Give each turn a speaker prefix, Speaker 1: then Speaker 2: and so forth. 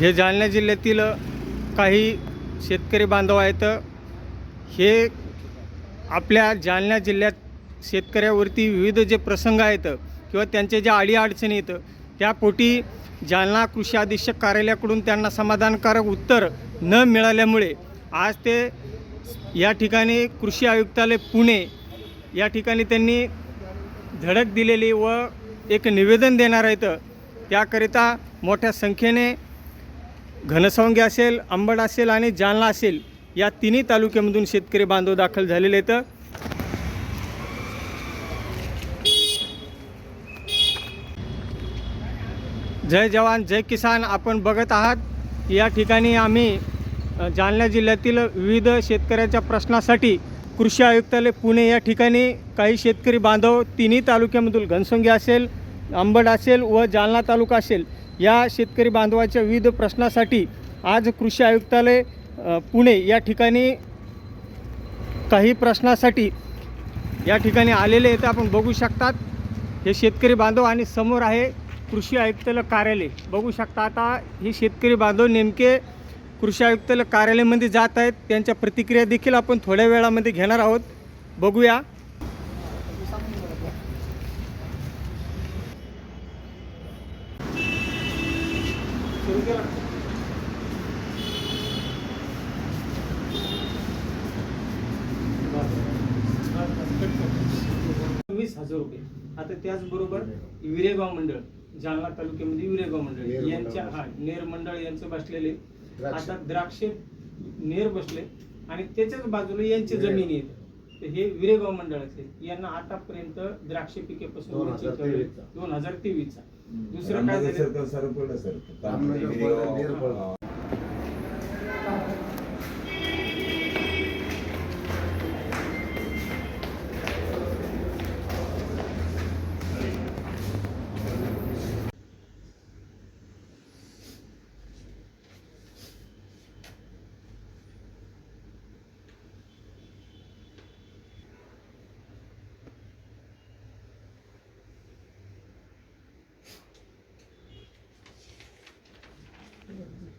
Speaker 1: हे जालना जिल्ह्यातील काही शेतकरी बांधव आहेत. हे आपल्या जालना जिल्ह्यात शेतकऱ्यावरती विविध जे प्रसंग आहेत किंवा त्यांचे ज्या अडीअडचणी आहेत त्यापोटी जालना कृषी अधीक्षक कार्यालयाकडून त्यांना समाधानकारक उत्तर न मिळाल्यामुळे आज ते या ठिकाणी कृषी आयुक्तालय पुणे या ठिकाणी त्यांनी धडक दिलेली व एक निवेदन देणार आहेत. त्याकरिता मोठ्या संख्येने घनसवंगी असेल अंबड असेल आणि जालना असेल या तिन्ही तालुक्यामधून शेतकरी बांधव दाखल झालेले आहेत. जय जवान जय किसान आपण बघत आहात. या ठिकाणी आम्ही जालना जिल्ह्यातील विविध शेतकऱ्याच्या प्रश्नासाठी कृषी आयुक्तालय पुणे या ठिकाणी काही शेतकरी बांधव तिन्ही तालुक्यामधून घनसंगी असेल अंबड असेल व जालना तालुका असेल या शेतकरी बांधवाच्या विविध प्रश्नासाठी आज कृषी आयुक्तालय पुणे या ठिकाणी काही प्रश्नासाठी या ठिकाणी आलेले आहेत. आपण बघू शकतात हे शेतकरी बांधव आणि समोर आहे कृषी आयुक्तालय कार्यालय. बघू शकता आता हे शेतकरी बांधव नेमके कृषी आयुक्तालय कार्यालयामध्ये जात आहेत. त्यांच्या प्रतिक्रिया देखील आपण थोड्या वेळामध्ये घेणार आहोत. बघूया. वीस हजार रुपये आता त्याचबरोबर विरेगाव मंडळ जालना तालुक्यामध्ये विरेगाव मंडळ यांच्या. हा नेर मंडळ यांचं बसलेले. आता द्राक्षे नेर बसले आणि त्याच्याच बाजूला यांची. जमिनी आहेत तर हे विरेगाव मंडळाचे यांना आतापर्यंत द्राक्ष पिकेपासून
Speaker 2: दोन हजार. तेवीसचा.
Speaker 1: दोन हजार तेवीसचा दुसरं काय झालं?
Speaker 2: Thank you.